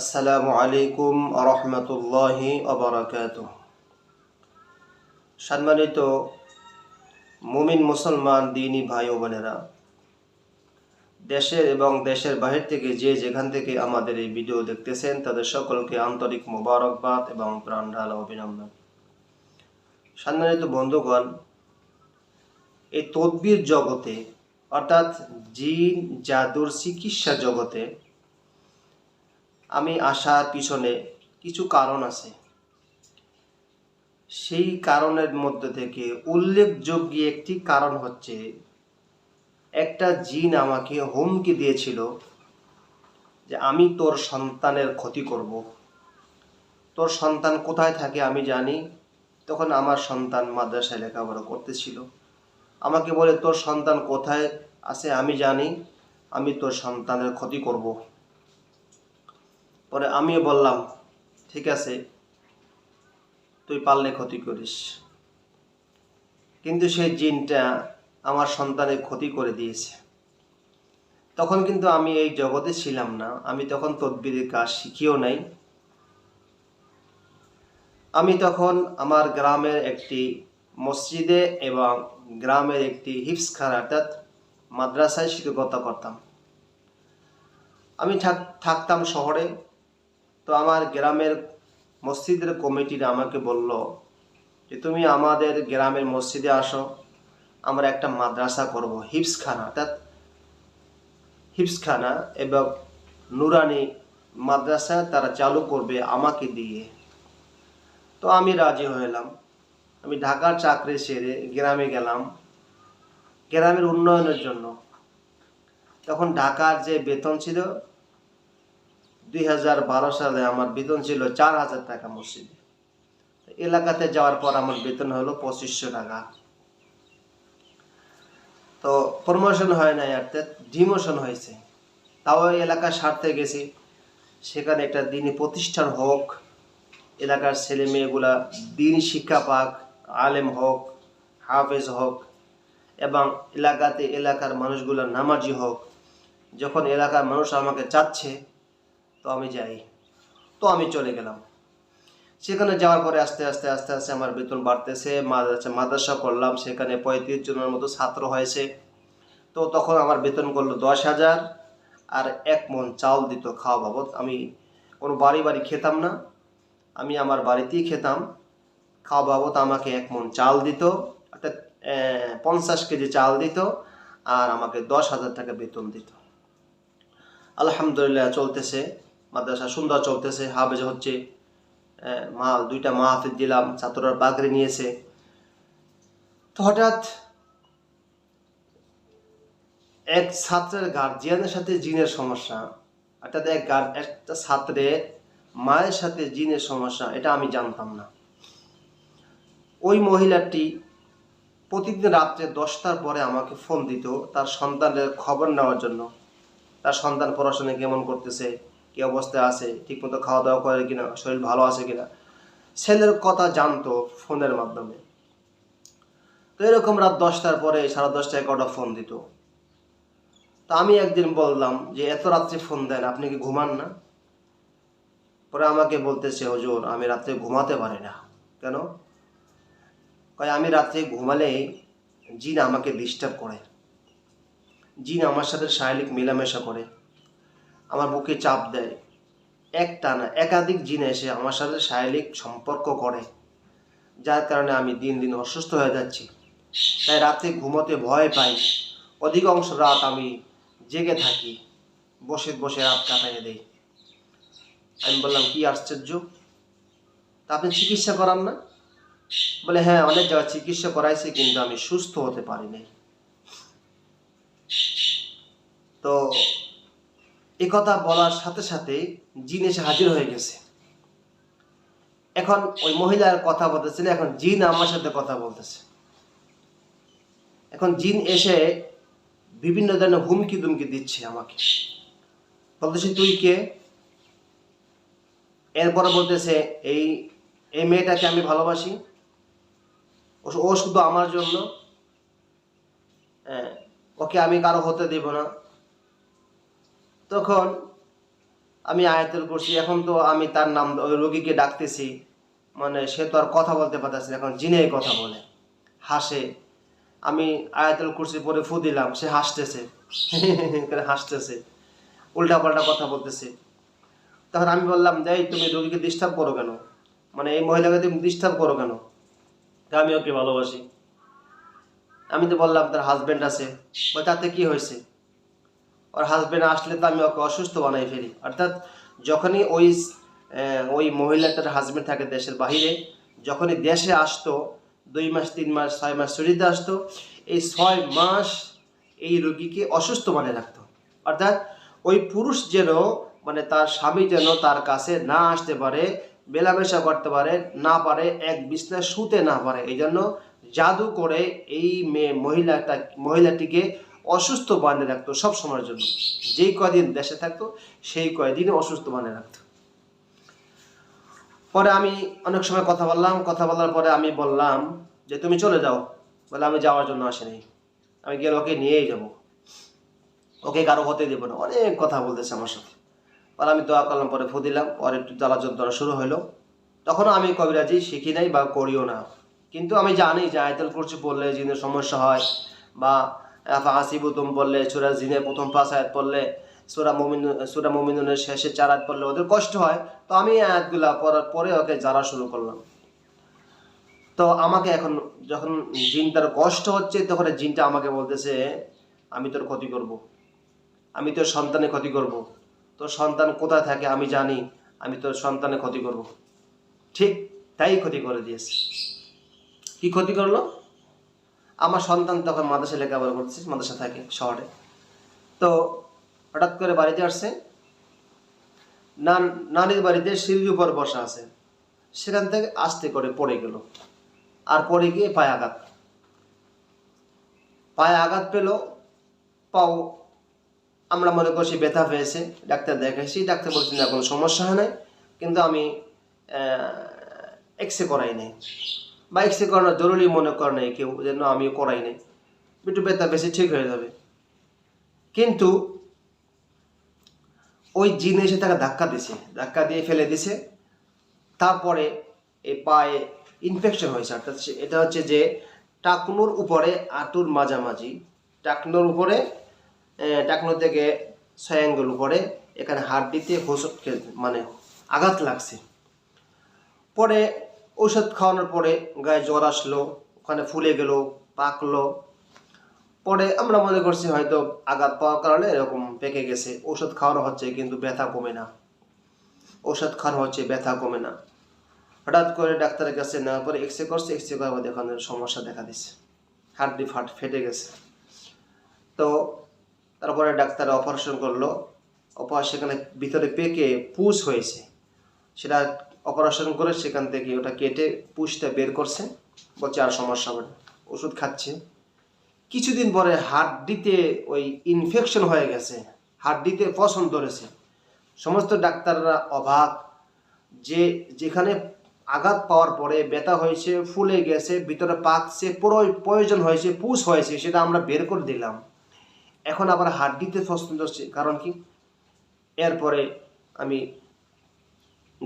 আসসালামু আলাইকুম রহমতুল্লাহি অবরাকাত সম্মানিত মুমিন মুসলমান দিনী ভাই ও বোনেরা, দেশের এবং দেশের বাহির থেকে যে যেখান থেকে আমাদের এই ভিডিও দেখতেছেন, তাদের সকলকে আন্তরিক মোবারকবাদ এবং প্রাণ ঢালা অভিনন্দন। সম্মানিত বন্ধুগণ, এই তদ্বির জগতে, অর্থাৎ জিন, জাদুর চিকিৎসা জগতে আমি আসার পিছনে কিছু কারণ আছে। সেই কারণের মধ্যে থেকে উল্লেখযোগ্য একটি কারণ হচ্ছে, একটা জিন আমাকে হুমকি দিয়েছিল যে আমি তোর সন্তানের ক্ষতি করব। তোর সন্তান কোথায় থাকে আমি জানি। তখন আমার সন্তান মাদ্রাসায় লেখাপড়া করতেছিল। আমাকে বলে, তোর সন্তান কোথায় আছে আমি জানি। আমি তোর সন্তানের ক্ষতি করব। পরে আমিও বললাম, ঠিক আছে, তুই পারলে ক্ষতি করিস। কিন্তু সেই জিনটা আমার সন্তানের ক্ষতি করে দিয়েছে। তখন কিন্তু আমি এই জগতে ছিলাম না, আমি তখন তদবিরের কাজ শিখিও নাই। আমি তখন আমার গ্রামের একটি মসজিদে এবং গ্রামের একটি হিপসখানা অর্থাৎ মাদ্রাসায় শিক্ষকতা করতাম। আমি থাক- থাকতাম শহরে তো আমার গ্রামের মসজিদের কমিটিরা আমাকে বলল যে, তুমি আমাদের গ্রামের মসজিদে আসো, আমরা একটা মাদ্রাসা করব হিপসখানা অর্থাৎ হিপসখানা এবং নুরানি মাদ্রাসা তারা চালু করবে আমাকে দিয়ে। তো আমি রাজি হলাম আমি ঢাকার চাকরি সেরে গ্রামে গেলাম, গ্রামের উন্নয়নের জন্য। তখন ঢাকার যে বেতন ছিল দুই হাজার বারো সালে আমার বেতন ছিল চার হাজার টাকা মসজিদে। এলাকাতে যাওয়ার পর আমার বেতন হলো পঁচিশশো টাকা। তো প্রমোশন হয় নাই, অর্থাৎ ডিমোশন হয়েছে। তাও ওই এলাকার স্বার্থে গেছি। সেখানে একটা দিনই প্রতিষ্ঠান হোক, এলাকার ছেলে মেয়েগুলা দিন শিক্ষা পাক, আলেম হোক, হাফেজ হোক, এবং এলাকাতে এলাকার মানুষগুলো নামাজি হোক, যখন এলাকার মানুষ আমাকে চাচ্ছে তো আমি যাই। তো আমি চলে গেলাম। সেখানে যাওয়ার পরে আস্তে আস্তে আস্তে আস্তে আমার বেতন বাড়তেছে, মাদ্রাসা মাদ্রাসা করলাম সেখানে পঁয়ত্রিশ জনের মতো ছাত্র হয়েছে। তো তখন আমার বেতন করল দশ হাজার, আর এক মন চাল দিত খাওয়া বাবদ। আমি কোনো বাড়ি বাড়ি খেতাম না। আমি আমার বাড়িতেই খেতাম। খাওয়া বাবদ আমাকে এক মন চাল দিত, অর্থাৎ পঞ্চাশ কেজি চাল দিত, আর আমাকে দশ হাজার টাকা বেতন দিত। আলহামদুলিল্লাহ চলতেছে। মাদ্রাসা সুন্দর চলতেছে, হাফেজ হচ্ছে মা দুইটা মা হাফেজ দিলাম, ছাত্ররা বাগরে নিয়েছে। তো হঠাৎ এক ছাত্রের গার্জিয়ানের সাথে জিনের সমস্যা। অর্থাৎ এক একটা ছাত্রের মায়ের সাথে জিনের সমস্যা, এটা আমি জানতাম না। ওই মহিলাটি প্রতিদিন রাত্রে দশটার পরে আমাকে ফোন দিত, তার সন্তানের খবর নেওয়ার জন্য। তার সন্তান পড়াশোনা কেমন করতেছে কি অবস্থায় আছে, ঠিকমতো খাওয়া দাওয়া করে কিনা, শরীর ভালো আছে কিনা, ছেলের কথা জানতো ফোনের মাধ্যমে। তো এরকম রাত দশটার পরে সাড়ে দশটা এগারোটা ফোন দিত। তো আমি একদিন বললাম যে, এত রাত্রে ফোন দেন, আপনি কি ঘুমান না? পরে আমাকে বলতেছে, হুজুর, আমি রাত্রে ঘুমাতে পারি না। কেন? কয়, আমি রাত্রে ঘুমালে জিন আমাকে ডিস্টার্ব করে। জিন আমার সাথে শারীরিক মেলামেশা করে। আমার বুকে চাপ দেয়। একটা না একাধিক জিন এসে আমার সাথে শারীরিক সম্পর্ক করে, যার কারণে আমি দিন দিন অসুস্থ হয়ে যাচ্ছি। তাই রাতে ঘুমোতে ভয় পাই। অধিকাংশ রাত আমি জেগে থাকি, বসে বসে রাত কাটাইয়ে দেই। আমি বললাম, কি আশ্চর্য! তা আপনি চিকিৎসা করান না? বলে হ্যাঁ অনেক জায়গায় চিকিৎসা করাইছি, কিন্তু আমি সুস্থ হতে পারিনি তো এ কথা বলার সাথে সাথে জিন এসে হাজির হয়ে গেছে। এখন ওই মহিলার কথা বলতেছে না এখন জিন আমার সাথে কথা বলতেছে। এখন জিন এসে বিভিন্ন ধরনের হুমকি দুমকি দিচ্ছে আমাকে। বলতেছে তুই কে? এরপরে বলতেছে এই এই মেয়েটাকে আমি ভালোবাসি। ও ও শুধু আমার জন্য। হ্যাঁ, ওকে আমি কারও হতে দেব না। তখন আমি আয়াতুল করছি এখন তো আমি তার নাম, ওই রোগীকে ডাকতেছি। মানে সে তো আর কথা বলতে পারতেছে এখন জিনে কথা বলে। হাসে। আমি আয়াতুল কুরসি পরে ফু দিলাম, সে হাসতেছে। হাসতেছে। উল্টা পাল্টা কথা বলতেছে। তখন আমি বললাম দেই তুমি রোগীকে ডিস্টার্ব করো কেন? মানে এই মহিলাকে তুমি ডিস্টার্ব করো কেন? আমি ওকে ভালোবাসি। আমি তো বললাম, তার হাজবেন্ড আছে। ওই তাতে কি হয়েছে? ওর হাজবেন্ড আসলে তো আমি ওকে অসুস্থ বানাই ফেলি। অর্থাৎ যখনই ওই ওই মহিলাটার হাজব্যান্ড থাকে দেশের বাহিরে, যখনই দেশে আসতো, দুই মাস, তিন মাস, ছয় মাস ছুটিতে আসতো, এই ছয় মাস এই রোগীকে অসুস্থ মানে রাখতো। অর্থাৎ ওই পুরুষ যেন মানে তার স্বামী যেন তার কাছে না আসতে পারে, মেলামেশা করতে পারে, না পারে, এক বিছনায় শুতে না পারে এই জন্য জাদু করে এই মেয়ে মহিলাটা, মহিলাটিকে অসুস্থ বানিয়ে রাখতো সব সময়ের জন্য। যেই কয়দিন দেশে থাকতো, সেই কয়দিন অসুস্থ বানিয়ে রাখতো। পরে আমি অনেক সময় কথা বললাম, কথা বলার পরে আমি বললাম যে, তুমি চলে যাও। বলে, আমি যাওয়ার জন্য আসিনি। আমি গেলে ওকে নিয়েই যাব। ওকে কারও হতে দেবো না। অনেক কথা বলতেছে আমার সাথে। পরে আমি দোয়া করলাম, পরে ফু দিলাম, পরে একটু জ্বালা যন্ত্রণা শুরু হলো তখনও আমি কবিরাজি শিখি নাই বা করিও না। কিন্তু আমি জানি যে, আয়তাল করছি পড়লে জিনের সমস্যা হয় বা হাসিবুতুম পড়লে, সুরা জিনের প্রথম পাঁচ আয়াত পড়লে, সুরা মমিন, সুরা মমিনুনের শেষে চার আয়াত পড়লে ওদের কষ্ট হয় তো আমি আয়াতগুলা পড়ার পরে ওকে জারা শুরু করলাম তো আমাকে এখন যখন জিনটার কষ্ট হচ্ছে, তখন জিনটা আমাকে বলতেছে, আমি তোর ক্ষতি করব। আমি তোর সন্তানের ক্ষতি করব। তোর সন্তান কোথায় থাকে আমি জানি আমি তোর সন্তানের ক্ষতি করব। ঠিক তাই ক্ষতি করে দিয়েছে কি ক্ষতি করল আমার সন্তান তখন মাদ্রাসা লেখাপড়া করছে মাদ্রাসা থাকে শহরে। তো হঠাৎ করে বাড়িতে আসছে, নান- নানির বাড়িতে সিঁড়ির উপর বসা আছে। সেখান থেকে আস্তে করে পড়ে গেল। আর পড়ে গিয়ে পায়ে আঘাত। পায়ে আঘাত পেল, পাও, আমরা মনে করছি ব্যথা পেয়েছে, ডাক্তার দেখাইছি, ডাক্তার বলছি, না, কোনো সমস্যা হয় নাই। কিন্তু আমি এক্স করাই নাই। বা রে করানো জরুরি মনে করে নাই কেউ যেন আমিও করাই নাই। একটু ব্যথা বেশি ঠিক হয়ে যাবে। কিন্তু ওই জিন এসে তাকে ধাক্কা দিছে। ধাক্কা দিয়ে ফেলে দিছে। তারপরে এই পায়ে ইনফেকশন হয়েছে। অর্থাৎ সে- এটা হচ্ছে যে টাকনুর উপরে আটুর মাঝামাঝি। টাকনুর উপরে টাকনু থেকে ছয় অ্যাঙ্গেল উপরে এখানে হাড্ডিতে হোসট মানে আঘাত লাগছে। পরে ঔষধ খাওয়ানোর পরে গায়ে জ্বর আসলো, ওখানে ফুলে গেল, পাকলো। পরে আমরা মনে করছি হয়তো আঘাত পাওয়ার কারণে এরকম পেকে গেছে। ওষুধ খাওয়ানো হচ্ছে কিন্তু ব্যথা কমে না। ওষুধ খাওয়ানো হচ্ছে, ব্যথা কমে না। হঠাৎ করে ডাক্তারের কাছে নেওয়ার পরে এক্স রে করছে এক্স রে করার দেখুন সমস্যা দেখা দিচ্ছে হাড্ডি ফাট ফেটে গেছে। তো তারপরে ডাক্তার অপারেশন করল। অপারেশন সেখানে ভিতরে পেকে পুষ হয়েছে। সেটা অপারেশন করে সেখান থেকে ওটা কেটে পুষটা বের করছে। বলছে, আর সমস্যা হবে না। ওষুধ খাচ্ছে। কিছুদিন পরে হাড্ডিতে ওই ইনফেকশন হয়ে গেছে। হাড্ডিতে পছন্দ ধরেছে। সমস্ত ডাক্তাররা অভাব যে যেখানে আঘাত পাওয়ার পরে ব্যথা হয়েছে, ফুলে গেছে, ভিতরে পাকছে পুরো প্রয়োজন হয়েছে, পুষ হয়েছে, সেটা আমরা বের করে দিলাম। এখন আবার হাড্ডিতে পছন্দ হচ্ছে কারণ কি? এরপরে আমি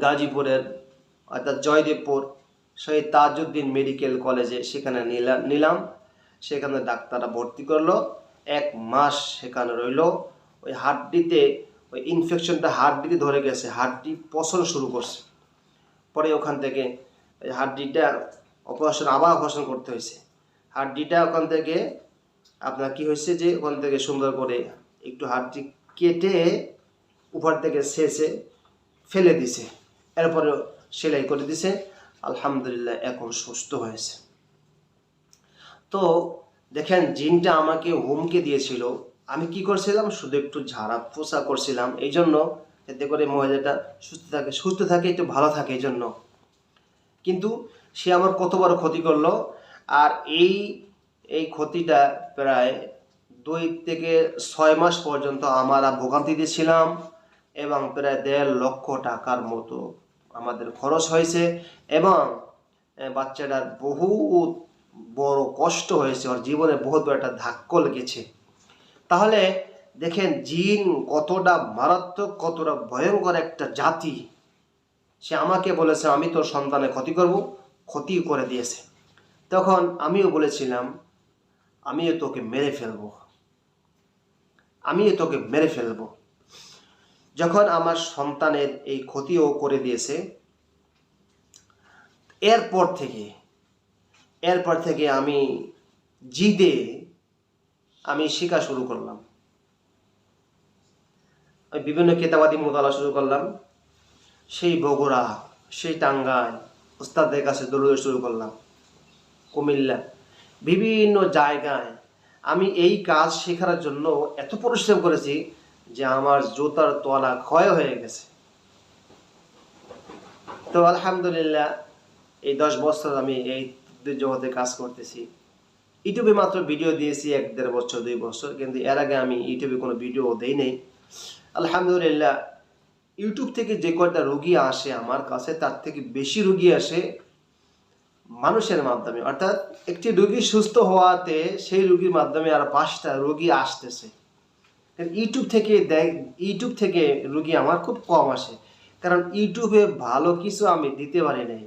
গাজীপুরের অর্থাৎ জয়দেবপুর শহীদ তাজউদ্দিন মেডিকেল কলেজে সেখানে নিলা- নিলাম। সেখানে ডাক্তাররা ভর্তি করল। এক মাস সেখানে রইল। ওই হাড্ডিতে, ওই ইনফেকশনটা হাড্ডিতে ধরে গেছে। হাড্ডি পচন শুরু করছে। পরে ওখান থেকে ওই হাড্ডিটা অপারেশন আবার অপারেশন করতে হয়েছে। হাড্ডিটা ওখান থেকে আপনার কি হয়েছে যে, ওখান থেকে সুন্দর করে একটু হাড্ডি কেটে উপর থেকে শেষে ফেলে দিছে। এরপরে সেলাই করে দিছে। আলহামদুলিল্লাহ এখন সুস্থ হয়েছে। তো দেখেন, জিনটা আমাকে হুমকে দিয়েছিল। আমি কি করছিলাম? শুধু একটু ঝাড়া পোষা করছিলাম। এই জন্য এতে করে মহিলাটা সুস্থ থাকে সুস্থ থাকে, একটু ভালো থাকে এই জন্য কিন্তু সে আমার কত বড় ক্ষতি করল। আর এই এই ক্ষতিটা প্রায় দুই থেকে ছয় মাস পর্যন্ত আমরা ভোগান্তিতে ছিলাম এবং প্রায় দেড় লক্ষ টাকার মতো আমাদের খরচ হয়েছে এবং বাচ্চাটার বহুত বড় কষ্ট হয়েছে, ওর জীবনে বহুত বড় একটা ধাক্কা লেগেছে তাহলে দেখেন, জিন কতটা মারাত্মক, কতটা ভয়ঙ্কর একটা জাতি। সে আমাকে বলেছে, আমি তোর সন্তানে ক্ষতি করব, ক্ষতি করে দিয়েছে। তখন আমিও বলেছিলাম, আমিও তোকে মেরে ফেলব। আমিও তোকে মেরে ফেলব। যখন আমার সন্তানের এই ক্ষতিও করে দিয়েছে, এরপর থেকে এরপর থেকে আমি জিদে আমি শেখা শুরু করলাম। আমি বিভিন্ন কেতাবাদি মোতালা শুরু করলাম। সেই বগুড়া, সেই টাঙ্গাইল ওস্তাদের কাছে দৌড়ে শুরু করলাম। কুমিল্লা, বিভিন্ন জায়গায় আমি এই কাজ শেখার জন্য এত পরিশ্রম করেছি যে আমার জুতার তোয়ালা ক্ষয় হয়ে গেছে। তো আলহামদুলিল্লাহ, এই দশ বছর আমি এই জগতে কাজ করতেছি। ইউটিউবে মাত্র ভিডিও দিয়েছি এক দেড় বছর, দুই বছর, কিন্তু এর আগে আমি ইউটিউবে কোনো ভিডিও দেই নেই। আলহামদুলিল্লাহ, ইউটিউব থেকে যে কয়টা রুগী আসে আমার কাছে, তার থেকে বেশি রুগী আসে মানুষের মাধ্যমে। অর্থাৎ একটি রুগী সুস্থ হওয়াতে সেই রুগীর মাধ্যমে আর পাঁচটা রুগী আসতেছে। ইউটিউব থেকে দেখ ইউটিউব থেকে রুগী আমার খুব কম আসে। কারণ ইউটিউবে ভালো কিছু আমি দিতে পারি নাই।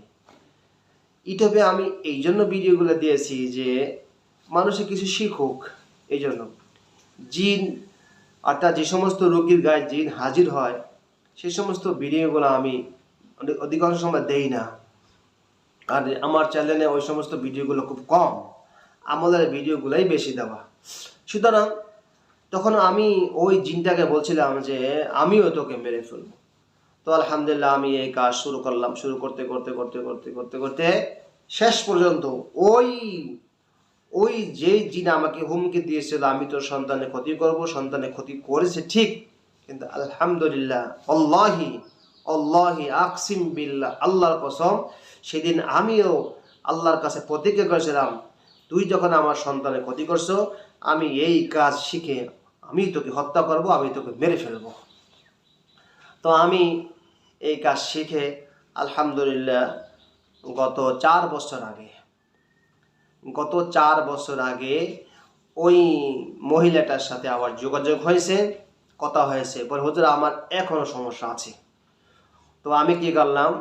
ইউটিউবে আমি এই জন্য ভিডিওগুলো দিয়েছি যে মানুষে কিছু শিখুক, এই জন্য। জিন, অর্থাৎ যে সমস্ত রোগীর গায়ে জিন হাজির হয়, সে সমস্ত ভিডিওগুলো আমি অধিকাংশ সময় দেই না। আর আমার চ্যানেলে ওই সমস্ত ভিডিওগুলো খুব কম। আমাদের ভিডিওগুলোই বেশি দেওয়া। সুতরাং তখন আমি ওই জিনটাকে বলছিলাম যে, আমিও তোকে মেরে ফেলব। তো আলহামদুলিল্লাহ আমি এই কাজ শুরু করলাম। শুরু করতে করতে করতে করতে করতে করতে শেষ পর্যন্ত ওই ওই যে জিন আমাকে হুমকি দিয়েছিল, আমি তোর সন্তানের ক্ষতি করব, সন্তানের ক্ষতি করেছে ঠিক, কিন্তু আলহামদুলিল্লাহ অল্লাহি অল্লাহি আকসিম বিল্লাহ আল্লাহর কসম, সেদিন আমিও আল্লাহর কাছে প্রতিজ্ঞা করেছিলাম, তুই যখন আমার সন্তানের ক্ষতি করছ, আমি এই কাজ শিখে আমি তোকে হত্যা করব, আমি তোকে মেরে ফেলব। তো আমি এই কাজ শিখে, আলহামদুলিল্লাহ, গত চার বছর আগে, গত চার বছর আগে ওই মহিলাটার সাথে আবার যোগাযোগ হয়েছে, কথা হয়েছে পরে হুজুর, আমার এখনও সমস্যা আছে। তো আমি কি করলাম,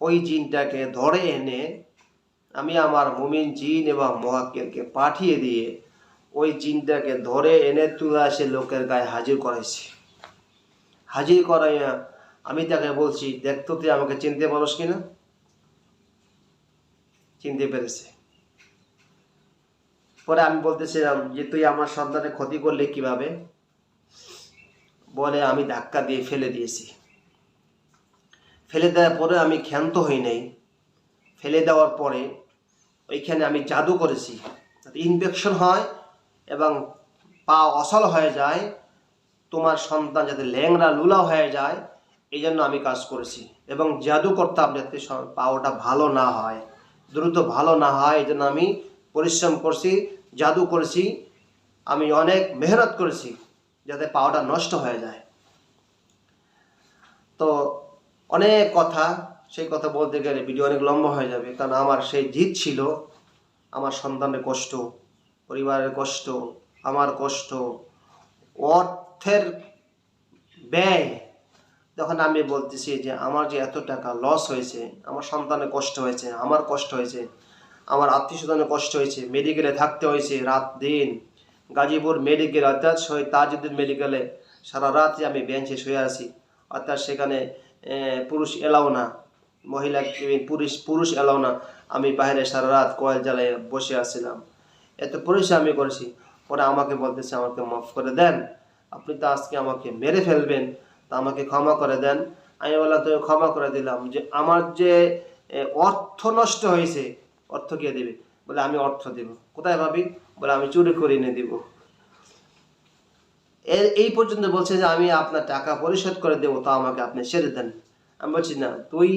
ওই জিনটাকে ধরে এনে আমি আমার মুমিন জিন এবং মহাক্কেরকে পাঠিয়ে দিয়ে ওই জিনটাকে ধরে এনে তুলে আসে লোকের গায়ে হাজির করাইছি। হাজির করাইয়া আমি তাকে বলছি দেখতো তুই আমাকে চিনতে পারস কিনা? চিনতে পেরেছে। পরে আমি বলতেছিলাম যে, তুই আমার সন্তানের ক্ষতি করলে কীভাবে? বলে আমি ধাক্কা দিয়ে ফেলে দিয়েছি। ফেলে দেওয়ার পরে আমি ক্ষান্ত হই নাই। ফেলে দেওয়ার পরে ওইখানে আমি জাদু করেছি। ইনফেকশন হয় এবং পা অসল হয়ে যায়, তোমার সন্তান যাতে ল্যাংরা লুলা হয়ে যায় এই জন্য আমি কাজ করেছি। এবং জাদু করতাম যাতে স- পাওটা ভালো না হয়, দ্রুত ভালো না হয় এই জন্য আমি পরিশ্রম করছি, জাদু করেছি, আমি অনেক মেহনত করেছি, যাতে পাওয়াটা নষ্ট হয়ে যায়। তো অনেক কথা, সেই কথা বলতে গেলে ভিডিও অনেক লম্বা হয়ে যাবে, কারণ আমার সেই জিদ ছিল, আমার সন্তানের কষ্ট পরিবারের কষ্ট, আমার কষ্ট, অর্থের ব্যয়। তখন আমি বলতেছি যে, আমার যে এত টাকা লস হয়েছে, আমার সন্তানের কষ্ট হয়েছে, আমার কষ্ট হয়েছে, আমার আত্মীয় স্বজনের কষ্ট হয়েছে মেডিকেলে থাকতে হয়েছে রাত দিন। গাজীপুর মেডিকেল অর্থাৎ শহীদ তাজউদ্দিন মেডিকেলে সারা রাত্রি আমি বেঞ্চে শুয়ে আছি, অর্থাৎ সেখানে পুরুষ এলাও না, মহিলা, পুরুষ পুরুষ এলাও না, আমি বাইরে সারা রাত কয়েল জ্বালায় বসে আছিলাম। এত পরিশ্রম আমি করেছি। পরে আমাকে বলতেছে, আমাকে মাফ করে দেন। আপনি তো আজকে আমাকে মেরে ফেলবেন, তা আমাকে ক্ষমা করে দেন। আমি বললাম তুমি ক্ষমা করে দিলাম। যে আমার যে অর্থ নষ্ট হয়েছে, অর্থ কে দেবে? বলে, আমি অর্থ দেব। কোথায় ভাবি? বলে, আমি চুরি করে এনে দিব। এর এই পর্যন্ত বলছে যে, আমি আপনার টাকা পরিশোধ করে দেবো, তা আমাকে আপনি ছেড়ে দেন। আমি বলছি, না, তুই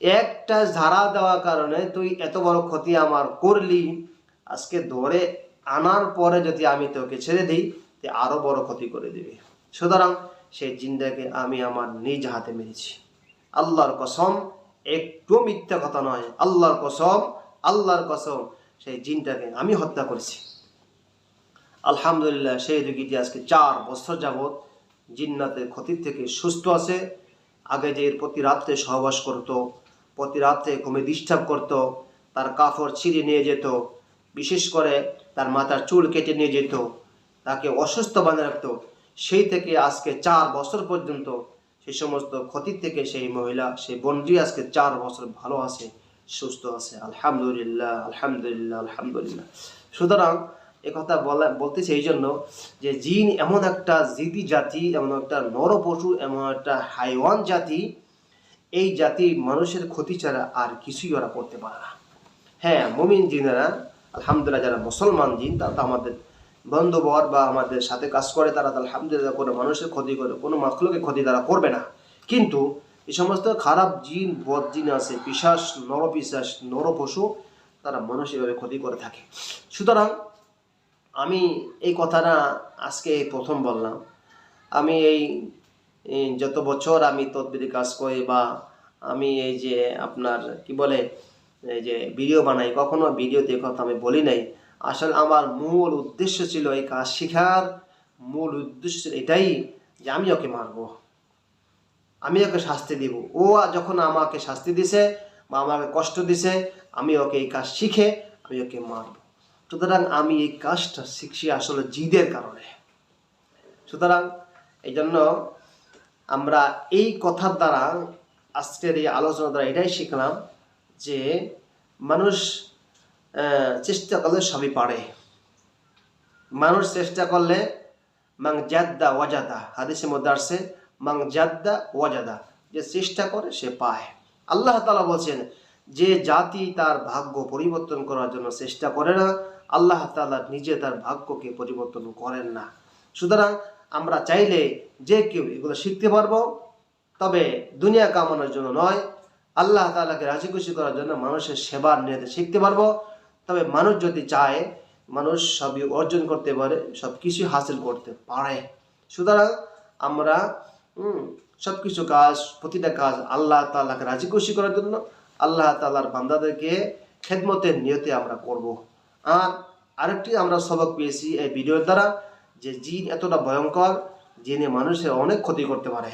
একটা ধারা দেওয়ার কারণে তুই এত বড় ক্ষতি আমার করলি আজকে ধরে আনার পরে যদি আমি তোকে ছেড়ে দিই তুই আরও বড় ক্ষতি করে দিবি। সুতরাং সেই জিন্দাকে আমি আমার নিজ হাতে মেরেছি। আল্লাহর কসম, একটু মিথ্যা কথা নয়, আল্লাহর কসম আল্লাহর কসম, সেই জিনটাকে আমি হত্যা করেছি। আলহামদুলিল্লাহ, সেই রোগীটি আজকে চার বছর যাবৎ জিন্নাতের ক্ষতির থেকে সুস্থ আছে। আগে যে প্রতি রাত্রে সহবাস করত, প্রতি রাত্রে ঘুমে ডিস্টার্ব করত, তার কাপড় ছিঁড়ে নিয়ে যেত বিশেষ করে তার মাথার চুল কেটে নিয়ে যেত, তাকে অসুস্থ বানিয়ে রাখতো। সেই থেকে আজকে চার বছর পর্যন্ত সেই সমস্ত ক্ষতির থেকে সেই মহিলা, সেই বন্ধু আজকে চার বছর ভালো আছে, সুস্থ আছে। আলহামদুলিল্লাহ আলহামদুলিল্লাহ আলহামদুলিল্লাহ। সুতরাং কথা বলা, বলতেছি এই জন্য যে জিন এমন একটা জিদি জাতি, এমন একটা নর পশু এমন একটা হাইওয়ান জাতি, এই জাতি মানুষের ক্ষতি ছাড়া আর কিছুই ওরা করতে পারে না। হ্যাঁ মমিন জিনেরা আলহামদুলিল্লাহ, যারা মুসলমান জিন, তারা তো আমাদের বন্ধুবর বা আমাদের সাথে কাজ করে, তারা তো আলহামদুলিল্লাহ কোনো মানুষের ক্ষতি করে, কোনো মাখলুকের ক্ষতি তারা করবে না। কিন্তু এই সমস্ত খারাপ জিন, বদ জিন আছে পিসাস নরপিসাস নরপশু, তারা মানুষের এভাবে ক্ষতি করে থাকে। সুতরাং আমি এই কথাটা আজকে প্রথম বললাম। আমি এই যত বছর আমি তদবিরি কাজ করি বা আমি এই যে আপনার কি বলে যে ভিডিও বানাই, কখনো ভিডিওতে কথা আমি বলি নাই। আসলে আমার মূল উদ্দেশ্য ছিল এই কাজ শেখার। মূল উদ্দেশ্য এটাই যে আমি ওকে মারবো। আমি ওকে শাস্তি দিব। ও যখন আমাকে শাস্তি দিছে বা আমাকে কষ্ট দিছে, আমি ওকে এই কাজ শিখে আমি ওকে মারব। সুতরাং আমি এই কাজটা শিখছি আসলে জিদের কারণে। সুতরাং এই জন্য আমরা এই কথার দ্বারা আজকের এই আলোচনা দ্বারা এটাই শিখলাম যে মানুষ চেষ্টা করলে সবই পারে। মানুষ চেষ্টা করলে, মাং জাদ্দা ওয়াজাদা, হাদিসের মধ্যে আসছে, মাং জাদ্দা ওয়াজাদা, যে চেষ্টা করে সে পায়। আল্লাহ তালা বলছেন, যে জাতি তার ভাগ্য পরিবর্তন করার জন্য চেষ্টা করে না, আল্লাহ তালা নিজে তার ভাগ্যকে পরিবর্তন করেন না। সুতরাং আমরা চাইলে যে কেউ এগুলো শিখতে পারব, তবে দুনিয়া কামানোর জন্য নয় আল্লাহ তালাকে রাজি খুশি করার জন্য মানুষের সেবার নিয়ে শিখতে পারব। তবে মানুষ যদি চায়, মানুষ সবই অর্জন করতে পারে সব কিছু হাসিল করতে পারে। সুতরাং আমরা সব কিছু কাজ, প্রতিটা কাজ আল্লাহ তাআলাকে রাজি খুশি করার জন্য আল্লাহ তাআলার বান্দাদেরকে খেদমতের নিয়তে আমরা করব। আর আরেকটি আমরা সবক পেয়েছি এই ভিডিওর দ্বারা যে জিন এতটা ভয়ঙ্কর, জিনে মানুষের অনেক ক্ষতি করতে পারে,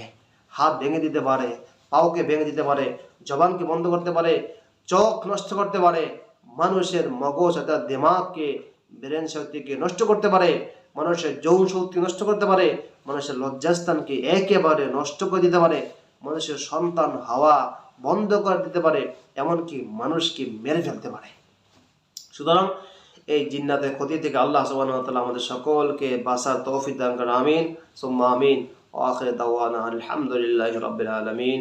হাত ভেঙে দিতে পারে পাওকে ভেঙে দিতে পারে, জবানকে বন্ধ করতে পারে, চোখ নষ্ট করতে পারে, মানুষের মগজ অর্থাৎ দিমাগকে, ব্রেন শক্তিকে নষ্ট করতে পারে, মানুষের যৌন শক্তি নষ্ট করতে পারে, মানুষের লজ্জাস্থানকে একেবারে নষ্ট করে দিতে পারে, মানুষের সন্তান হাওয়া বন্ধ করে দিতে পারে, এমনকি মানুষকে মেরে ফেলতে পারে। সুতরাং এই জিন্নাতের ক্ষতি থেকে আল্লাহ তাআলা আমাদের সকলকে বাসার করেন, আমিন। সুম্মা আমিন। ওয়া আখির দাওয়ানা আলহামদুলিল্লাহি রাব্বিল আলামিন।